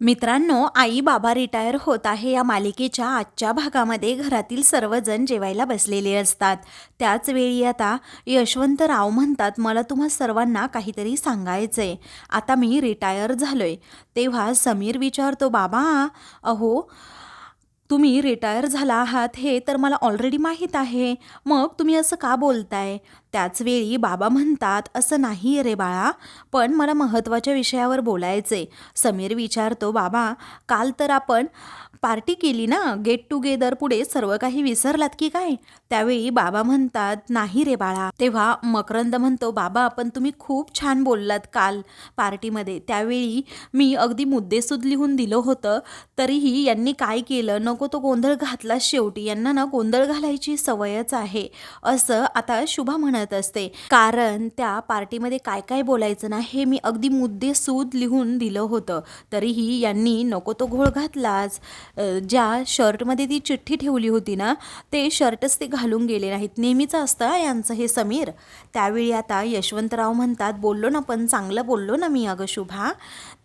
मित्रांनो आई बाबा रिटायर होत आहे या मालिकेच्या आजच्या भागामध्ये घरातील सर्वजण जेवायला बसलेले असतात. त्याच वेळी आता यशवंतराव म्हणतात मला तुम्हा सर्वांना काहीतरी सांगायचंय. आता मी रिटायर झालोय. तेव्हा समीर विचारतो बाबा अहो तुम्ही रिटायर झाला आहात हे तर मला ऑलरेडी माहीत आहे. मग तुम्ही असं का बोलताय? त्याच वेळी बाबा म्हणतात असं नाही रे बाळा पण मला महत्त्वाच्या विषयावर बोलायचे समीर विचारतो बाबा काल तर आपण पार्टी केली ना गेट टुगेदर पुढे सर्व काही विसरलात की काय? त्यावेळी बाबा म्हणतात नाही रे बाळा. तेव्हा मकरंद म्हणतो बाबा पण तुम्ही खूप छान बोललात काल पार्टीमध्ये. त्यावेळी मी अगदी मुद्देसूद लिहून दिलं होतं तरीही यांनी काय केलं? नको तो गोंधळ घातला शेवटी. यांना ना गोंधळ घालायची सवयच आहे. असं आता शुभा म्हणत असते. कारण त्या पार्टीमध्ये काय काय बोलायचं ना हे मी अगदी मुद्देसूद लिहून दिलं होतं. तरीही यांनी नको तो घोळ घातलाच ज्या शर्टमध्ये ती चिठ्ठी ठेवली होती ना ते शर्टच ते घालून गेले नाहीत. नेहमीचं असतं यांचं हे समीर. त्यावेळी आता यशवंतराव म्हणतात बोललो ना पण चांगलं बोललो ना मी अगं शुभा.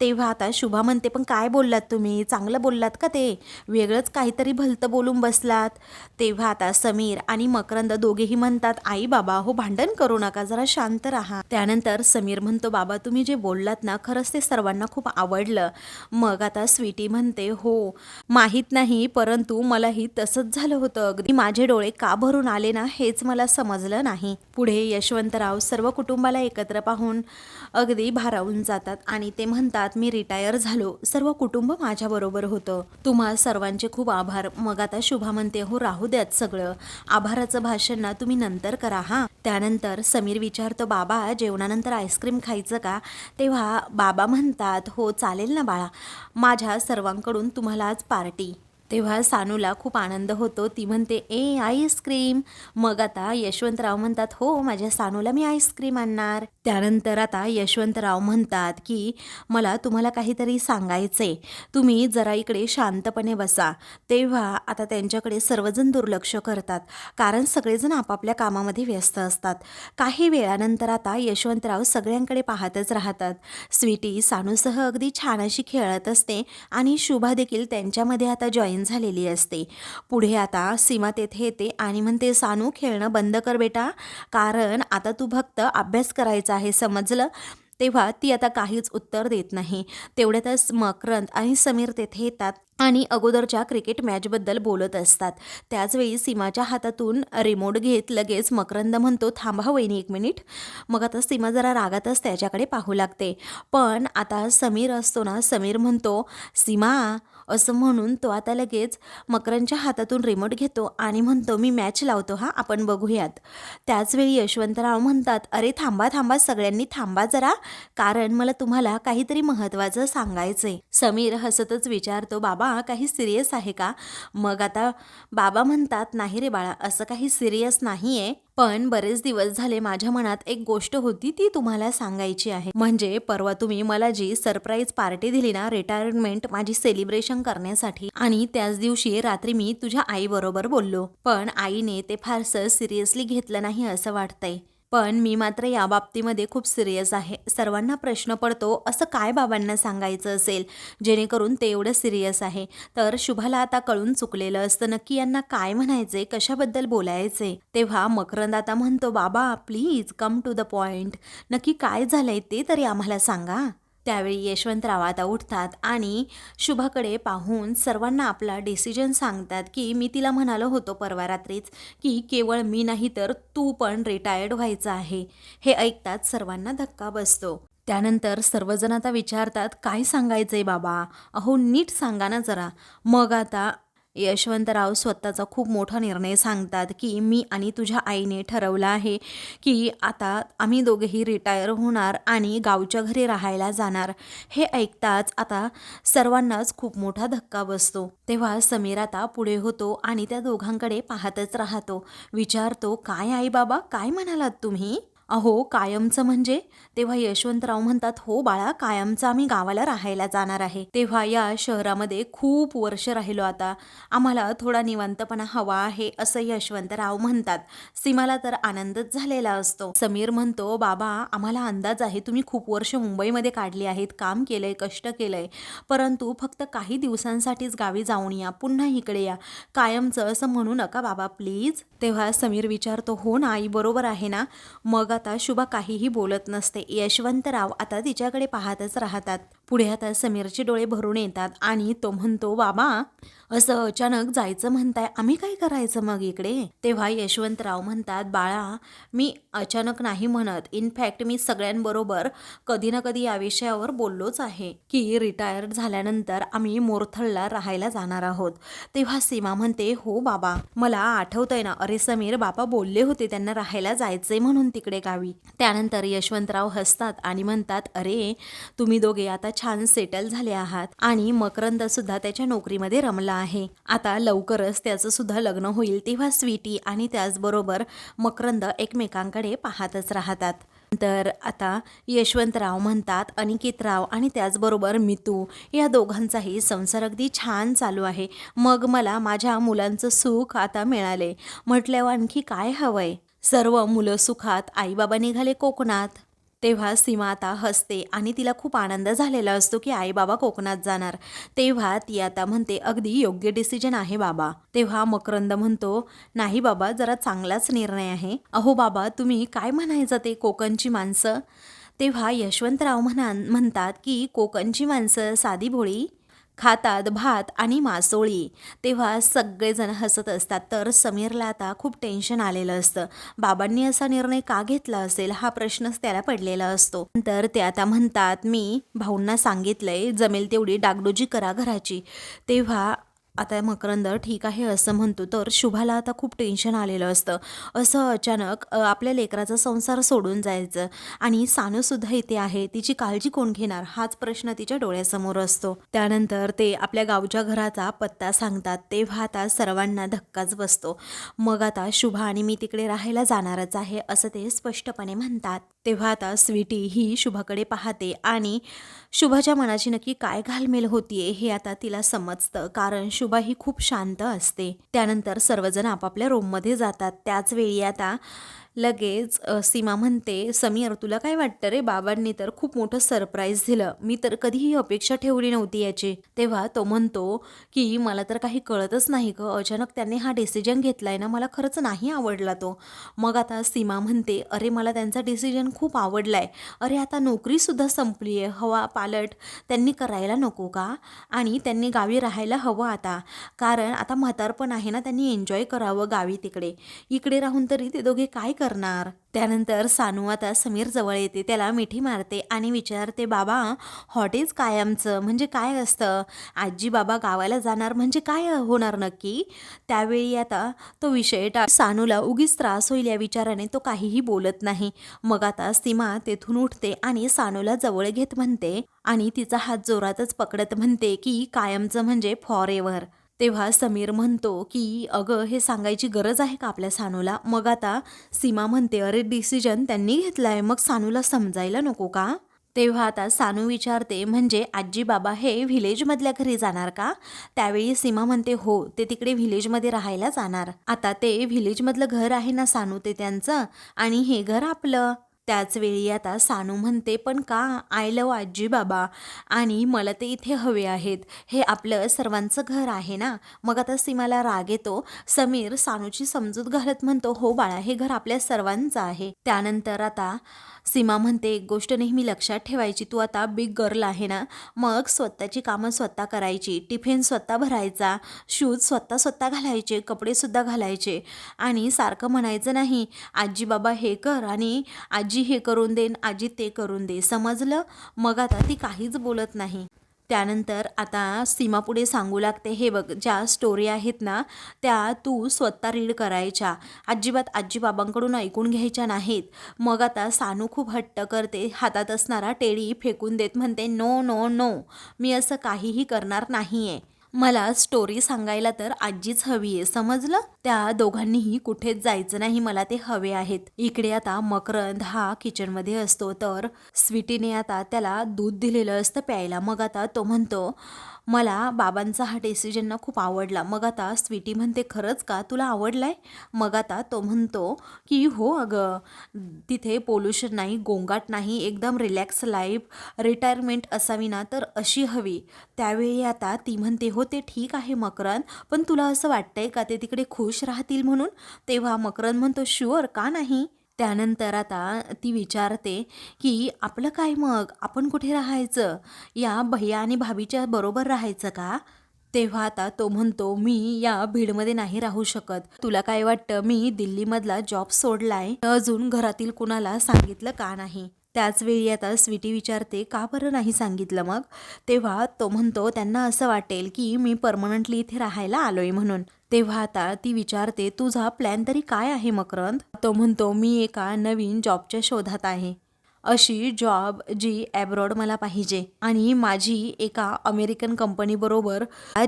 तेव्हा आता शुभा म्हणते पण काय बोललात तुम्ही? चांगलं बोललात का ते? वेगळंच काहीतरी भलतं बोलून बसलात. तेव्हा आता समीर आणि मकरंद दोघेही म्हणतात आई बाबा हो भांडण करू नका जरा शांत राहा. त्यानंतर समीर म्हणतो बाबा तुम्ही जे बोललात ना खरंच ते सर्वांना खूप आवडलं. मग आता स्वीटी म्हणते हो माहीत नाही परंतु मलाही तसंच झालं होतं. अगदी माझे डोळे का भरून आले ना हेच मला समजलं नाही. पुढे यशवंतराव सर्व कुटुंबाला एकत्र पाहून अगदी भारावून जातात आणि ते म्हणतात मी रिटायर झालो. सर्व कुटुंब माझ्याबरोबर होतं. तुम्हा सर्वांचे खूप आभार. मग आता शुभा म्हणते हो राहू द्यात सगळं. आभाराचं भाषण ना तुम्ही नंतर करा हा. त्यानंतर समीर विचारतो बाबा जेवणानंतर आईस्क्रीम खायचं का? तेव्हा बाबा म्हणतात हो चालेल ना बाळा. माझ्या सर्वांकडून तुम्हाला आज पार्टी तेव्हा सानूला खूप आनंद होतो. ती म्हणते ए आईस्क्रीम. मग आता यशवंतराव म्हणतात हो माझ्या सानूला मी आईस्क्रीम आणणार. त्यानंतर आता यशवंतराव म्हणतात की मला तुम्हाला काहीतरी सांगायचे तुम्ही जरा इकडे शांतपणे बसा. तेव्हा आता त्यांच्याकडे सर्वजण दुर्लक्ष करतात. कारण सगळेजण आपापल्या कामामध्ये व्यस्त असतात. काही वेळानंतर आता यशवंतराव सगळ्यांकडे पाहतच राहतात. स्वीटी सानूसह अगदी छान अशी खेळत असते आणि शुभा देखील त्यांच्यामध्ये आता जॉईन झालेली असते. पुढे आता सीमा तेथे येते आणि म्हणते सानू खेळणं बंद कर बेटा. कारण आता तू फक्त अभ्यास करायचा आहे समजलं? तेव्हा ती आता काहीच उत्तर देत नाही. तेवढ्यातच मकरंद आणि समीर तेथे येतात आणि अगोदरच्या क्रिकेट मॅचबद्दल बोलत असतात. त्याचवेळी सीमाच्या हातातून रिमोट घेत लगेच मकरंद म्हणतो थांबा हो वहिनी एक मिनिट. मग आता सीमा जरा रागातच त्याच्याकडे पाहू लागते. पण आता समीर असतो ना समीर म्हणतो सीमा असं म्हणून तो आता लगेच मकरंदच्या हातातून रिमोट घेतो आणि म्हणतो मी मॅच लावतो हा आपण बघूयात. त्याचवेळी यशवंतराव म्हणतात अरे थांबा थांबा सगळ्यांनी थांबा जरा कारण मला तुम्हाला काहीतरी महत्त्वाचं सांगायचंय. समीर हसतच विचारतो बाबा काही सिरियस आहे का? मग आता बाबा म्हणतात नाही रे बाळा असं काही सिरियस नाही आहे पण बरेच दिवस झाले माझ्या मनात एक गोष्ट होती ती तुम्हाला सांगायची आहे. म्हणजे परवा तुम्ही मला जी सरप्राईज पार्टी दिली ना रिटायरमेंट माझी सेलिब्रेशन करण्यासाठी आणि त्याच दिवशी रात्री मी तुझ्या आईबरोबर बोललो. पण आईने ते फारसं सिरियसली घेतलं नाही असं वाटतंय. पण मी मात्र या बाबतीमध्ये खूप सिरियस आहे. सर्वांना प्रश्न पडतो असं काय बाबांना सांगायचं असेल? जेणेकरून ते एवढं सिरियस आहे. तर शुभाला आता कळून चुकलेलं असतं. नक्की यांना काय म्हणायचे कशाबद्दल बोलायचे तेव्हा मकरंद आता म्हणतो बाबा please come to the point नक्की काय झालंय ते तरी आम्हाला सांगा. त्यावेळी यशवंतराव आता उठतात आणि शुभाकडे पाहून सर्वांना आपला डिसिजन सांगतात की मी तिला म्हणालो होतो परवा रात्रीच की केवळ मी नाही तर तू पण रिटायर्ड व्हायचं आहे. हे ऐकतात सर्वांना धक्का बसतो. त्यानंतर सर्वजण आता विचारतात काय सांगायचंय बाबा? अहो नीट सांगा ना जरा. मग आता यशवंतराव स्वतःचा खूप मोठा निर्णय सांगतात की मी आणि तुझ्या आईने ठरवलं आहे की आता आम्ही दोघेही रिटायर होणार आणि गावच्या घरी राहायला जाणार. हे ऐकताच आता सर्वांनाच खूप मोठा धक्का बसतो. तेव्हा समीर आता पुढे होतो आणि त्या दोघांकडे पाहतच राहतो. विचारतो काय आई बाबा? काय म्हणालात तुम्ही? अहो कायमचं म्हणजे? तेव्हा यशवंतराव म्हणतात हो बाळा कायमचं आम्ही गावाला राहायला जाणार आहे. तेव्हा या शहरामध्ये खूप वर्ष राहिलो आता. आम्हाला थोडा निवांतपणा हवा आहे असं यशवंतराव म्हणतात. सीमाला तर आनंदच झालेला असतो. समीर म्हणतो बाबा आम्हाला अंदाज आहे तुम्ही खूप वर्ष मुंबईमध्ये काढली आहेत काम केलंय कष्ट केलंय. परंतु फक्त काही दिवसांसाठीच गावी जाऊन या पुन्हा इकडे या. कायमचं असं म्हणू नका बाबा प्लीज. तेव्हा समीर विचारतो हो ना आई बरोबर आहे ना? मग आता शुभा काहीही बोलत नसते. यशवंतराव आता तिच्याकडे पाहतच राहतात. पुढे आता समीरचे डोळे भरून येतात आणि तो म्हणतो बाबा असं अचानक जायचं म्हणताय आम्ही काय करायचं मग इकडे? तेव्हा यशवंतराव म्हणतात बाळा मी अचानक नाही म्हणत. इनफॅक्ट मी सगळ्यांबरोबर कधी ना कधी या विषयावर बोललोच आहे की रिटायर्ड झाल्यानंतर आम्ही मोरथळला राहायला जाणार आहोत. तेव्हा सीमा म्हणते हो बाबा मला आठवतंय ना. अरे समीर बाबा बोलले होते त्यांना राहायला जायचंय म्हणून तिकडे गावी. त्यानंतर यशवंतराव हसतात आणि म्हणतात अरे तुम्ही दोघे आता छान सेटल झाले आहात. आणि मकरंद सुद्धा त्याच्या नोकरीमध्ये रमला आहे. आता लवकरच त्याचं सुद्धा लग्न होईल तेव्हा स्वीटी आणि त्याचबरोबर मकरंद एकमेकांकडे पाहतच राहतात. तर आता यशवंतराव म्हणतात अनिकेतराव आणि त्याचबरोबर मितू या दोघांचाही संसार अगदी छान चालू आहे. मग मला माझ्या मुलांचं सुख आता मिळाले. म्हटल्यावर आणखी काय हवंय? सर्व मुलं सुखात आईबाबा निघाले कोकणात. तेव्हा सीमा आता हसते आणि तिला खूप आनंद झालेला असतो की आई बाबा कोकणात जाणार. तेव्हा ती आता म्हणते अगदी योग्य डिसिजन आहे बाबा. तेव्हा मकरंद म्हणतो नाही बाबा जरा चांगलाच निर्णय आहे. अहो बाबा तुम्ही काय म्हणायचं ते कोकणची माणसं? तेव्हा यशवंतराव म्हणा म्हणतात की कोकणची माणसं साधी भोळी खातात भात आणि मासोळी. तेव्हा सगळेजण हसत असतात. तर समीरला आता खूप टेन्शन आलेलं असतं. बाबांनी असा निर्णय का घेतला असेल? हा प्रश्नच त्याला पडलेला असतो. तर ते आता म्हणतात मी भाऊंना सांगितलंय जमेल तेवढी डागडोजी करा घराची. तेव्हा आता मकरंद ठीक आहे असं म्हणतो तर शुभाला आता खूप टेन्शन आलेलं असतं. असं अचानक आपल्या लेकराचा संसार सोडून जायचं आणि सानूसुद्धा इथे आहे तिची काळजी कोण घेणार? हाच प्रश्न तिच्या डोळ्यासमोर असतो. त्यानंतर ते आपल्या गावच्या घराचा पत्ता सांगतात तेव्हा आता सर्वांना धक्काच बसतो. मग आता शुभा आणि मी तिकडे राहायला जाणारच आहे असं ते स्पष्टपणे म्हणतात. तेव्हा आता स्वीटी ही शुभाकडे पाहते आणि शुभाच्या मनाची नक्की काय घालमेल होतीये हे आता तिला समजतं. कारण शुभा ही खूप शांत असते. त्यानंतर सर्वजण आपापल्या रूममध्ये जातात. त्याच वेळी आता लगेच सीमा म्हणते समीर तुला काय वाटतं रे? बाबांनी तर खूप मोठं सरप्राईज दिलं. मी तर कधीही अपेक्षा ठेवली नव्हती याची. तेव्हा तो म्हणतो की मला तर काही कळतच नाही ग. अचानक त्यांनी हा डिसिजन घेतलाय ना मला खरंच नाही आवडला तो. मग आता सीमा म्हणते अरे मला त्यांचा डिसिजन खूप आवडलाय. अरे आता नोकरीसुद्धा संपली आहे. हवा पालट त्यांनी करायला नको का? आणि त्यांनी गावी राहायला हवं आता. कारण आता म्हातारपण आहे ना त्यांनी एन्जॉय करावं गावी तिकडे. इकडे राहून तरी ते दोघे काय करणार? त्यानंतर सानू आता समीर जवळ येते त्याला मिठी मारते आणि विचारते बाबा हॉटेज कायमचं म्हणजे काय असतं? आजी बाबा गावाला जाणार म्हणजे काय होणार नक्की? त्यावेळी आता तो विषय टा सानूला उगीच त्रास होईल या विचाराने तो काहीही बोलत नाही. मग आता सीमा तेथून उठते आणि सानूला जवळ घेत म्हणते आणि तिचा हात जोरातच पकडत म्हणते की कायमचं म्हणजे फॉर एव्हर. तेव्हा समीर म्हणतो की अगं हे सांगायची गरज आहे का आपल्या सानूला? मग आता सीमा म्हणते अरे डिसिजन त्यांनी घेतलाय. मग सानूला समजायला नको का? तेव्हा आता सानू विचारते म्हणजे आजी बाबा हे व्हिलेजमधल्या घरी जाणार का? त्यावेळी सीमा म्हणते हो ते तिकडे व्हिलेजमध्ये राहायला जाणार. आता ते व्हिलेजमधलं घर आहे ना सानू ते त्यांचं? आणि हे घर आपलं? त्याचवेळी आता सानू म्हणते पण का? आय लव आजी बाबा. आणि मला ते इथे हवे आहेत. हे आपलं सर्वांचं घर आहे ना? मग आता सीमाला राग येतो. समीर सानूची समजूत घालत म्हणतो हो बाळा हे घर आपल्या सर्वांचं आहे. त्यानंतर आता सीमा म्हणते एक गोष्ट नेहमी लक्षात ठेवायची तू आता बिग गर्ल आहे ना? मग स्वतःची कामं स्वतः करायची. टिफिन स्वतः भरायचा. शूज स्वतः स्वतः घालायचे. कपडेसुद्धा घालायचे. आणि सारखं म्हणायचं नाही आजी बाबा हे कर. आणि आजी हे करून देन आजी ते करून दे. समजलं? मग आता ती काहीच बोलत नाही. त्यानंतर आता सीमा पुढे सांगू लागते हे बघ ज्या स्टोरी आहेत ना त्या तू स्वतः रीड करायच्या. अजिबात आजीबाबांकडून ऐकून घ्यायच्या नाहीत. मग आता सानू खूप हट्ट करते हातात असणारा टेडी फेकून देत म्हणते नो नो नो. मी असं काहीही करणार नाही आहे मला स्टोरी सांगायला तर आजीच हवी आहे समजलं? त्या दोघांनीही कुठेच जायचं नाही मला ते हवे आहेत. इकडे आता मकरंद हा किचनमध्ये असतो तर स्वीटीने आता त्याला दूध दिलेलं असतं प्यायला. मग आता तो म्हणतो मला बाबांचा हा डिसिजन ना खूप आवडला. मग आता स्वीटी म्हणते खरंच का? तुला आवडलाय? मग आता तो म्हणतो की हो अगं तिथे पोल्युशन नाही गोंगाट नाही एकदम रिलॅक्स लाईफ रिटायरमेंट असावी ना तर अशी हवी. त्यावेळी आता ती म्हणते हो ते ठीक आहे मकरंद पण तुला असं वाटतंय का? ते तिकडे खुश राहतील म्हणून? तेव्हा मकरंद म्हणतो शुअर का नाही? त्यानंतर आता ती विचारते की आपलं काय मग? आपण कुठे राहायचं? या भैया आणि भाभीच्या बरोबर राहायचं का? तेव्हा आता तो म्हणतो मी या भीडमध्ये नाही राहू शकत. तुला काय वाटतं? मी दिल्लीमधला जॉब सोडलाय. अजून घरातील कुणाला सांगितलं का नाही? त्याचवेळी आता स्वीटी विचारते का बरं नाही सांगितलं मग? तेव्हा तो म्हणतो त्यांना असं वाटेल की मी परमनंटली इथे राहायला आलोय म्हणून. तेव्हा आता ती विचारते तुझा प्लॅन तरी काय आहे मकरंद? तो म्हणतो मी एका नवीन जॉबच्या शोधात आहे. अशी जॉब जी ॲब्रॉड मला पाहिजे आणि माझी एका अमेरिकन कंपनीबरोबर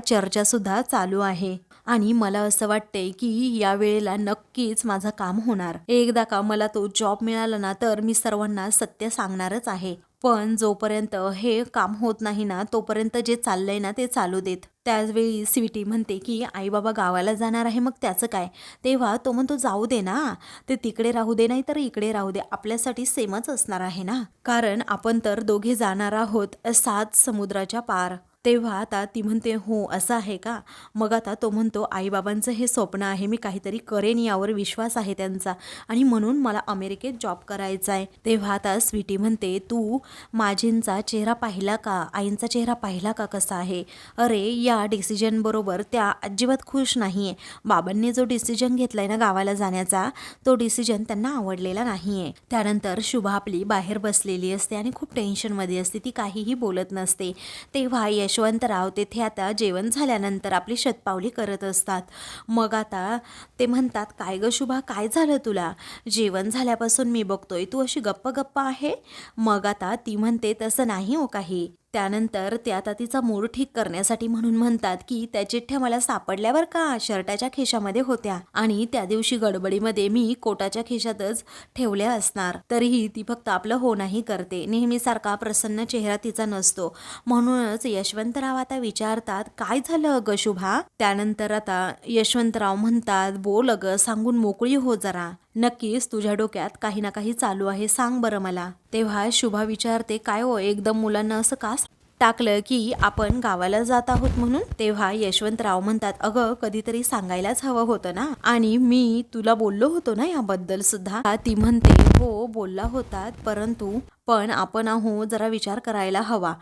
चर्चासुद्धा चालू आहे. आणि मला असं वाटतंय की या वेळेला नक्कीच माझं काम होणार. एकदा का मला तो जॉब मिळाला ना तर मी सर्वांना सत्य सांगणारच आहे. पण जोपर्यंत हे काम होत नाही ना तोपर्यंत जे चाललंय ना ते चालू देत. त्याचवेळी स्वीटी म्हणते की आई बाबा गावाला जाणार आहे मग त्याचं काय? तेव्हा तो म्हणतो जाऊ दे ना. ते तिकडे राहू दे नाही तर इकडे राहू दे. आपल्यासाठी सेमच असणार आहे ना. कारण आपण तर दोघे जाणार आहोत सात समुद्राच्या पार. तेव्हा आता ती म्हणते हो असं आहे का? मग आता तो म्हणतो आईबाबांचं हे स्वप्न आहे मी काहीतरी करेन यावर विश्वास आहे त्यांचा आणि म्हणून मला अमेरिकेत जॉब करायचा आहे. तेव्हा आता स्वीटी म्हणते तू माझींचा चेहरा पाहिला का? आईंचा चेहरा पाहिला का कसा आहे? अरे या डिसिजनबरोबर त्या अजिबात खुश नाही आहे बाबांनी जो डिसिजन घेतलाय ना गावाला जाण्याचा तो डिसिजन त्यांना आवडलेला नाही आहे त्यानंतर शुभा आपली बाहेर बसलेली असते आणि खूप टेन्शनमध्ये असते ती काहीही बोलत नसते. तेव्हा यश यशवंतराव तेथे आता जेवण झाल्यानंतर आपली शतपावली करत असतात. मग आता ते म्हणतात काय ग शुभा काय झालं तुला? जेवण झाल्यापासून मी बघतोय तू अशी गप्प गप्प आहे? मग आता ती म्हणते तसं नाही हो काही. त्यानंतर त्या आता तिचा मूड ठीक करण्यासाठी म्हणून म्हणतात की त्या चिठ्ठ्या मला सापडल्यावर का? शर्टाच्या खिशामध्ये होत्या आणि त्या दिवशी गडबडीमध्ये मी कोटाच्या खिशातच ठेवल्या असणार. तरीही ती फक्त आपलं हो नाही करते. नेहमीसारखा प्रसन्न चेहरा तिचा नसतो. म्हणूनच यशवंतराव आता विचारतात काय झालं अगं शुभा? त्यानंतर आता यशवंतराव म्हणतात बोल अगं सांगून मोकळी हो जरा. नक्कीच तुझ्या डोक्यात काही ना काही चालू आहे. सांग बरं मला. तेव्हा शुभा विचारते काय हो एकदम मुलांना असं का टाकलं की आपण गावाला जात आहोत म्हणून? तेव्हा यशवंतराव म्हणतात अगं कधीतरी सांगायलाच हवं होतं ना? आणि मी तुला बोललो होतो ना याबद्दल सुद्धा. ती म्हणते हो बोलला होतात परंतु पण आपण आहो जरा विचार करायला हवा.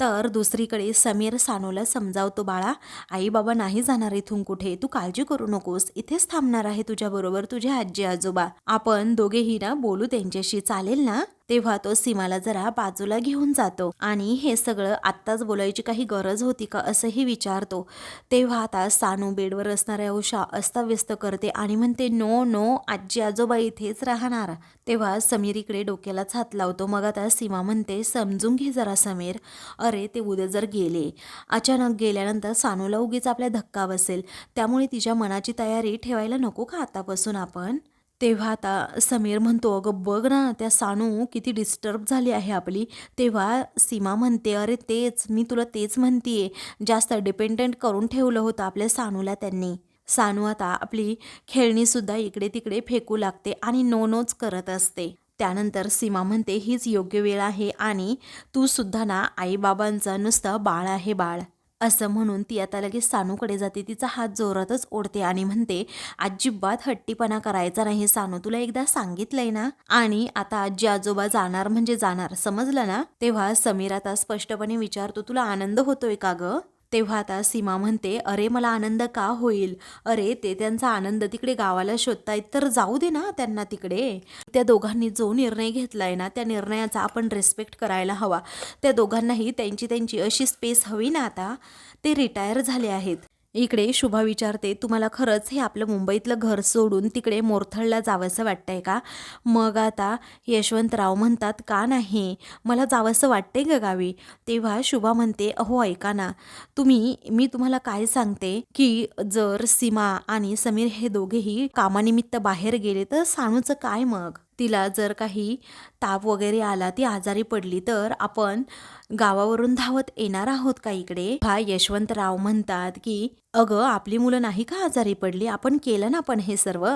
तर दुसरीकडे समीर सानूला समजावतो बाळा आई बाबा नाही जाणार इथून कुठे. तू काळजी करू नकोस. इथेच थांबणार आहे तुझ्याबरोबर तुझे आजी आजोबा आपण दोघेही ना बोलू त्यांच्याशी. चालेल ना? तेव्हा तो सीमाला जरा बाजूला घेऊन जातो आणि हे सगळं आत्ताच बोलायची काही गरज होती का असंही विचारतो. तेव्हा आता सानू बेडवर असणाऱ्या उषा अस्ताव्यस्त करते आणि म्हणते नो नो आजी आजोबा इथेच राहणार. तेव्हा समीर इकडे डोक्यालाच हात लावतो. मग आता सीमा म्हणते समजून घे जरा समीर. अरे ते उद्या जर गेले. अचानक गेल्यानंतर सानूला उगीच आपल्या धक्का बसेल. त्यामुळे तिच्या मनाची तयारी ठेवायला नको का आतापासून आपण? तेव्हा आता समीर म्हणतो अगं बघ ना त्या सानू किती डिस्टर्ब झाली आहे आपली. तेव्हा सीमा म्हणते अरे तेच मी तुला तेच म्हणतीये. जास्त डिपेंडंट करून ठेवलं होतं आपल्या सानूला त्यांनी. सानू आता आपली खेळणीसुद्धा इकडे तिकडे फेकू लागते आणि नो नोच करत असते. त्यानंतर सीमा म्हणते हीच योग्य वेळ आहे आणि तू सुद्धा ना आईबाबांचा नुसतं बाळ आहे बाळ. असं म्हणून ती आता लगेच सानूकडे जाते. तिचा हात जोरातच ओढते आणि म्हणते अजिबात हट्टीपणा करायचा नाही सानू तुला एकदा सांगितलंय ना? आणि आता आजी आजोबा जाणार म्हणजे जाणार समजलं ना? तेव्हा समीर आता स्पष्टपणे विचारतो तुला आनंद होतोय का ग? तेव्हा आता सीमा म्हणते अरे मला आनंद का होईल? अरे ते त्यांचा आनंद तिकडे गावाला शोधतायत तर जाऊ दे ना त्यांना तिकडे. त्या दोघांनी जो निर्णय घेतला आहे ना त्या निर्णयाचा आपण रेस्पेक्ट करायला हवा. त्या दोघांनाही त्यांची त्यांची अशी स्पेस हवी ना आता. ते रिटायर झाले आहेत. इकडे शुभा विचारते तुम्हाला खरंच हे आपलं मुंबईतलं घर सोडून तिकडे मोरथळला जावंसं वाटतंय का? मग आता यशवंतराव म्हणतात का नाही? मला जावंसं वाटतंय ग गावी. तेव्हा शुभा म्हणते अहो ऐका ना. तुम्ही मी तुम्हाला काय सांगते की जर सीमा आणि समीर हे दोघेही कामानिमित्त बाहेर गेले तर सानूचं काय मग? तिला जर काही ताप वगैरे आला ती आजारी पडली तर आपण गावावरून धावत येणार आहोत का इकडे? हा यशवंतराव म्हणतात की अगं आपली मुलं नाही का आजारी पडली? आपण केलं ना पण हे सर्व?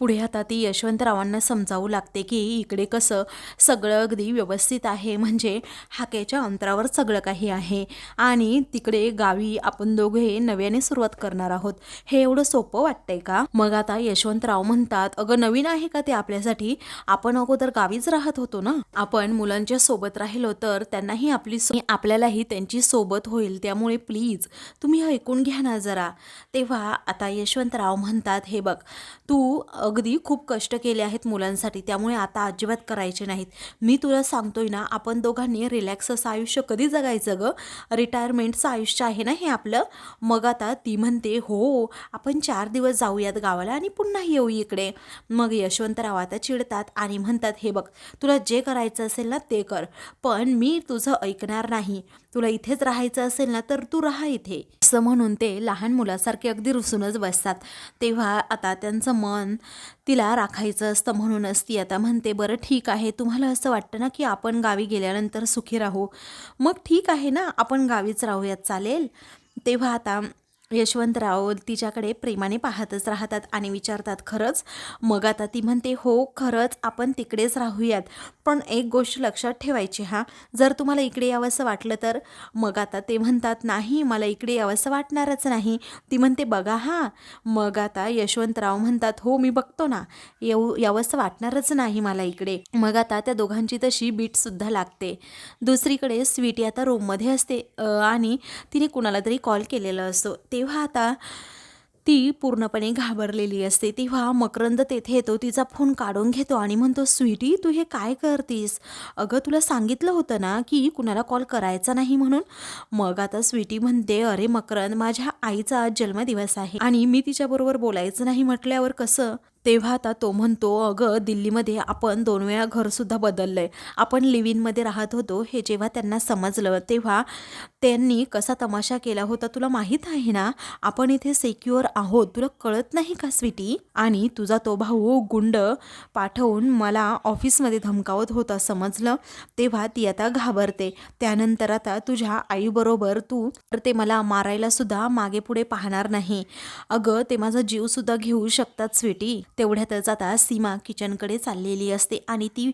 पुढे आता ती यशवंतरावांना समजावू लागते की इकडे कसं सगळं अगदी व्यवस्थित आहे. म्हणजे हाकेच्या अंतरावर सगळं काही आहे. आणि तिकडे गावी आपण दोघे नव्याने सुरुवात करणार आहोत. हे एवढं सोपं वाटतंय का? मग आता यशवंतराव म्हणतात अगं नवीन आहे का ते आपल्यासाठी? आपण अगोदर गावीच राहत होतो ना? आपण मुलांच्या सोबत राहिलो तर त्यांनाही आपली सो- आपल्यालाही त्यांची सोबत होईल. त्यामुळे प्लीज तुम्ही ऐकून घ्या ना जरा. तेव्हा आता यशवंतराव म्हणतात हे बघ तू अगदी खूप कष्ट केले आहेत मुलांसाठी त्यामुळे आता अजिबात करायचे नाहीत. मी तुला सांगतोय ना आपण दोघांनी रिलॅक्स असं आयुष्य कधी जगायचं ग? रिटायरमेंटचं आयुष्य आहे ना हे आपलं? मग आता ती म्हणते हो आपण चार दिवस जाऊयात गावाला आणि पुन्हा येऊ इकडे. मग यशवंतराव आता चिडतात आणि म्हणतात हे बघ तुला जे करायचं असेल ना ते कर. पण मी तुझं ऐकणार नाही. तुला इथेच राहायचं असेल ना तर तू राहा इथे. असं म्हणून ते लहान मुलासारखे अगदी रुसूनच बसतात. तेव्हा आता त्यांचं मन तिला राखायचं असतं म्हणूनच ती आता म्हणते बरं ठीक आहे. तुम्हाला असं वाटतं ना की आपण गावी गेल्यानंतर सुखी राहू? मग ठीक आहे ना आपण गावीच राहूयात चालेल? तेव्हा आता यशवंतराव तिच्याकडे प्रेमाने पाहतच राहतात आणि विचारतात खरंच? मग आता ती म्हणते हो खरंच आपण तिकडेच राहूयात. पण एक गोष्ट लक्षात ठेवायची हा. जर तुम्हाला इकडे यावंसं वाटलं तर. मग आता ते म्हणतात नाही मला इकडे यावंसं वाटणारच नाही. ती म्हणते बघा हा. मग आता यशवंतराव म्हणतात हो मी बघतो ना. येऊ यावंसं वाटणारच नाही मला इकडे. मग आता त्या दोघांची तशी बीटसुद्धा लागते. दुसरीकडे स्वीटी आता रूममध्ये असते आणि तिने कुणाला तरी कॉल केलेला असतो. ते तेव्हा आता ती पूर्णपणे घाबरलेली असते. तेव्हा मकरंद तेथे येतो तिचा फोन काढून घेतो आणि म्हणतो स्वीटी तू हे काय करतीस? अगं तुला सांगितलं होतं ना की कुणाला कॉल करायचा नाही म्हणून. मग आता स्वीटी म्हणते अरे मकरंद माझ्या आईचा आज जन्मदिवस आहे आणि मी तिच्याबरोबर बोलायचं नाही म्हटल्यावर कसं? तेव्हा आता तो म्हणतो अगं दिल्लीमध्ये आपण दोन वेळा घरसुद्धा बदललं आहे आपण लिव्हिनमध्ये राहत होतो हे जेव्हा त्यांना समजलं तेव्हा त्यांनी कसा तमाशा केला होता तुला माहीत आहे ना? आपण इथे सेक्युअर आहोत. तुला कळत नाही का स्वीटी? आणि तुझा तो भाऊ गुंड पाठवून मला ऑफिसमध्ये धमकावत होता समजलं? तेव्हा ती आता घाबरते. त्यानंतर आता तुझ्या आईबरोबर तू तर ते मला मारायलासुद्धा मागे पुढे पाहणार नाही. अगं ते माझा जीवसुद्धा घेऊ शकतात स्वीटी. तेवढ्यातच आता सीमा किचनकडे चाललेली असते आणि ती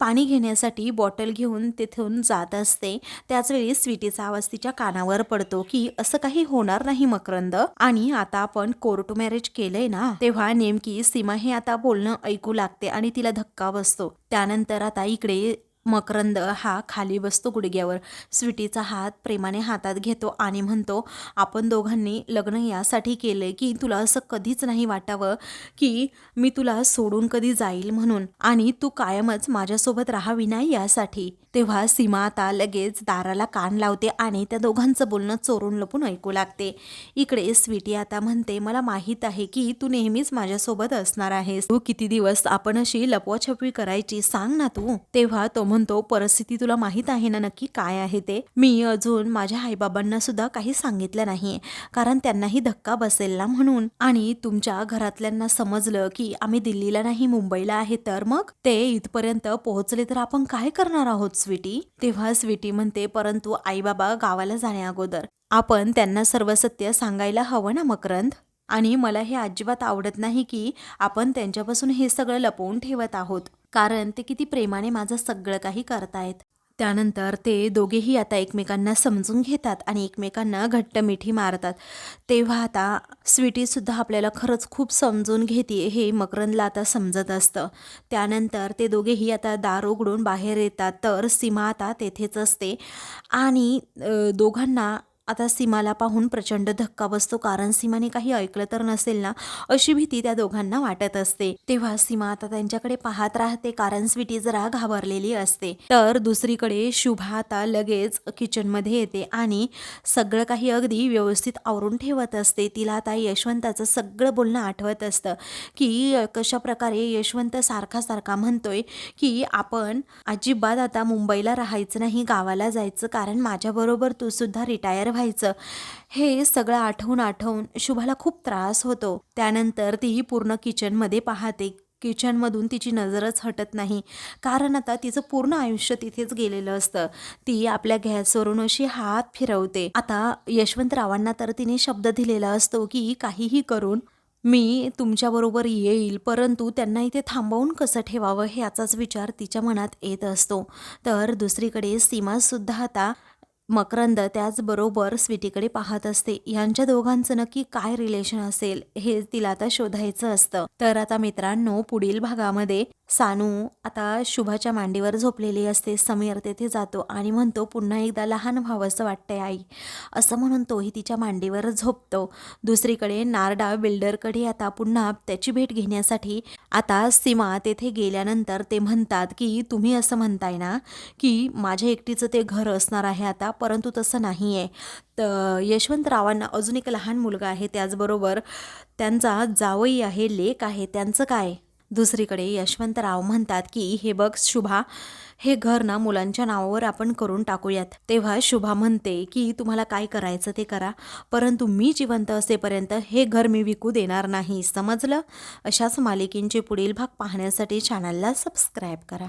पाणी घेण्यासाठी बॉटल घेऊन तिथून जात असते. त्याचवेळी स्वीटीचा आवाज तिच्या कानावर पडतो की असं काही होणार नाही मकरंद. आणि आता आपण कोर्ट मॅरेज केलंय ना? तेव्हा नेमकी सीमा हे आता बोलणं ऐकू लागते आणि तिला धक्का बसतो. त्यानंतर आता इकडे मकरंद हा खाली बसतो गुडघ्यावर. स्वीटीचा हात प्रेमाने हातात घेतो आणि म्हणतो आपण दोघांनी लग्न यासाठी केले की तुला असं कधीच नाही वाटावं की मी तुला सोडून कधी जाईल म्हणून. आणि तू कायमच माझ्यासोबत राहावी नाही यासाठी. तेव्हा सीमा आता लगेच दाराला कान लावते आणि त्या दोघांचं बोलणं चोरून लपून ऐकू लागते. इकडे स्वीटी आता म्हणते मला माहीत आहे की तू नेहमीच माझ्यासोबत असणार आहेस. तू किती दिवस आपण अशी लपवाछपवी करायची सांग ना तू. तेव्हा तो म्हणतो परिस्थिती तुला माहीत आहे ना नक्की काय आहे ते? मी अजून माझ्या आईबाबांना सुद्धा काही सांगितलं नाही कारण त्यांनाही धक्का बसेल ना म्हणून. आणि तुमच्या घरातल्यांना समजलं की आम्ही दिल्लीला नाही मुंबईला आहे तर मग? ते इथपर्यंत पोहोचले तर आपण काय करणार आहोत स्वीटी? तेव्हा स्वीटी म्हणते परंतु आईबाबा गावाला जाण्या अगोदर. आपण त्यांना सर्व सत्य सांगायला हवं ना मकरंद? आणि मला हे अजिबात आवडत नाही की आपण त्यांच्यापासून हे सगळं लपवून ठेवत आहोत. कारण ते किती प्रेमाने माझं सगळं काही करतायत. त्यानंतर ते दोघेही आता एकमेकांना समजून घेतात आणि एकमेकांना घट्ट मिठी मारतात. तेव्हा आता स्वीटीसुद्धा आपल्याला खरंच खूप समजून घेते हे मकरंदला आता समजत असतं. त्यानंतर ते दोघेही आता दार उघडून बाहेर येतात तर सीमा आता तेथेच असते. आणि दोघांना आता सीमाला पाहून प्रचंड धक्का बसतो कारण सीमाने काही ऐकलं तर नसेल ना अशी भीती त्या दोघांना वाटत असते. तेव्हा सीमा आता त्यांच्याकडे पाहत राहते कारण स्वीटी जरा घाबरलेली असते. तर दुसरीकडे शुभा आता लगेच किचनमध्ये येते आणि सगळं काही अगदी व्यवस्थित आवरून ठेवत असते. तिला आता यशवंताचं सगळं बोलणं आठवत असतं की कशा प्रकारे यशवंत सारखा सारखा म्हणतोय की आपण अजिबात आता मुंबईला राहायचं नाही गावाला जायचं कारण माझ्याबरोबर तू सुद्धा रिटायर व्हायचं हे सगळं आठवून आठवून शुभाला खूप त्रास होतो. त्यानंतर ती पूर्ण किचनमध्ये पाहते. किचनमधून तिची नजरच हटत नाही. कारण आता तिचं पूर्ण आयुष्य तिथेच गेलेलं असतं. ती आपल्या गॅसवरून अशी हात फिरवते. आता यशवंतरावांना तर तिने शब्द दिलेला असतो की काहीही करून मी तुमच्याबरोबर येईल परंतु त्यांना इथे थांबवून कसं ठेवावं ह्याचाच विचार तिच्या मनात येत असतो. तर दुसरीकडे सीमासुद्धा आता मकरंद त्याचबरोबर स्वीटीकडे पाहत असते. यांच्या दोघांचं नक्की काय रिलेशन असेल हे तिला आता शोधायचं असतं. तर आता मित्रांनो पुढील भागामध्ये सानू आता शुभाच्या मांडीवर झोपलेली असते. समीर तेथे जातो आणि म्हणतो पुन्हा एकदा लहान व्हावंसं वाटतंय आई. असं म्हणून तोही तिच्या मांडीवर झोपतो. दुसरीकडे नारडा बिल्डरकडे आता पुन्हा त्याची भेट घेण्यासाठी आता सीमा तेथे गेल्यानंतर ते म्हणतात की तुम्ही असं म्हणताय ना की माझ्या एकटीचं ते घर असणार आहे आता. परंतु तसं नाही आहे तर यशवंतरावांना अजून एक लहान मुलगा आहे त्याचबरोबर त्यांचा जावई आहे लेक आहे त्यांचं काय? दुसरीकडे यशवंतराव म्हणतात की हे बघ शुभा हे घर ना मुलांच्या नावावर आपण करून टाकूयात. तेव्हा शुभा म्हणते की तुम्हाला काय करायचं ते करा. परंतु मी जिवंत असेपर्यंत हे घर मी विकू देणार नाही. समजलं? अशाच मालिकेंचे पुढील भाग पाहण्यासाठी चॅनलला सबस्क्राईब करा.